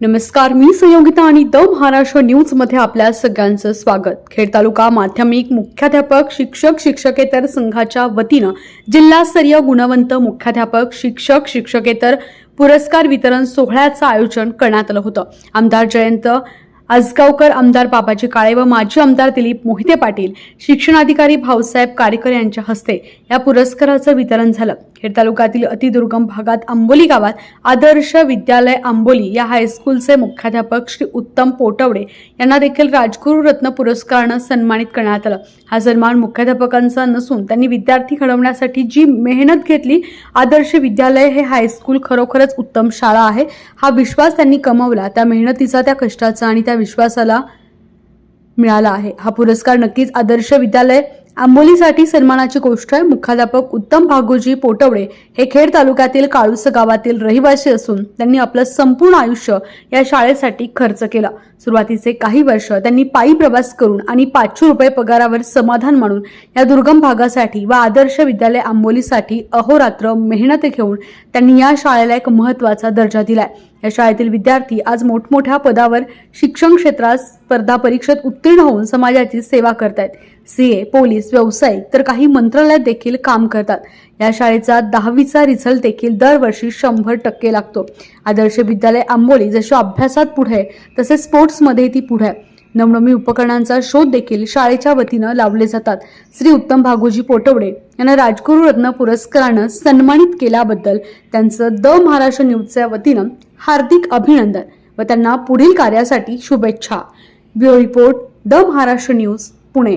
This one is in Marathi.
नमस्कार मी संयोगिता आणि द महाराष्ट्र न्यूजमध्ये आपल्या सगळ्यांचं स्वागत. खेड तालुका माध्यमिक मुख्याध्यापक शिक्षक शिक्षकेतर संघाच्या वतीनं जिल्हास्तरीय गुणवंत मुख्याध्यापक शिक्षक शिक्षकेतर पुरस्कार वितरण सोहळ्याचं आयोजन करण्यात आलं होतं. आमदार जयंत आजगावकर आमदार बाबाजी काळे व माजी आमदार दिलीप मोहिते पाटील शिक्षणाधिकारी भाऊसाहेब कारेकर यांच्या हस्ते या पुरस्काराचं वितरण झालं. खेड तालुक्यातील अतिदुर्गम भागात आंबोली गावात आदर्श विद्यालय आंबोली या हायस्कूलचे मुख्याध्यापक श्री उत्तम पोटवडे यांना देखील राजगुरू रत्न पुरस्कारानं सन्मानित करण्यात आलं. हा सन्मान मुख्याध्यापकांचा नसून त्यांनी विद्यार्थी घडवण्यासाठी जी मेहनत घेतली आदर्श विद्यालय हे हायस्कूल खरोखरच उत्तम शाळा आहे हा विश्वास त्यांनी कमवला. त्या मेहनतीचा त्या कष्टाचा आणि त्या विश्वासाला मिळाला आहे. हा पुरस्कार नक्कीच आदर्श विद्यालय आंबोलीसाठी सन्मानाची गोष्ट आहे. मुख्याध्यापक उत्तम भागोजी पोटवडे हे खेड तालुक्यातील काळूस गावातील रहिवासी असून त्यांनी आपलं संपूर्ण आयुष्य या शाळेसाठी खर्च केला. सुरुवातीचे काही वर्ष त्यांनी पायी प्रवास करून आणि पाचशे रुपये पगारावर समाधान मानून या दुर्गम भागासाठी व आदर्श विद्यालय आंबोलीसाठी अहोरात्र मेहनत घेऊन त्यांनी या शाळेला एक महत्त्वाचा दर्जा दिलाय. या शाळेतील विद्यार्थी आज मोठमोठ्या पदावर शिक्षण क्षेत्रात स्पर्धा परीक्षेत उत्तीर्ण होऊन समाजाची सेवा करतायत. सीए पोलीस व्यावसायिक तर काही मंत्रालयात देखील काम करतात. या शाळेचा दहावीचा रिझल्ट देखील दरवर्षी शंभर टक्के लागतो. आदर्श विद्यालय आंबोली जशी अभ्यासात पुढे आहे, तसे स्पोर्ट्समध्ये ती पुढे आहे. नवनवी उपकरणांचा शोध देखील शाळेच्या वतीनं लावले जातात. श्री उत्तम भागोजी पोटवडे यांना राजगुरू रत्न पुरस्कारानं सन्मानित केल्याबद्दल त्यांचं द महाराष्ट्र न्यूजच्या वतीनं हार्दिक अभिनंदन व त्यांना पुढील कार्यासाठी शुभेच्छा. Bureau report the Maharashtra news Pune.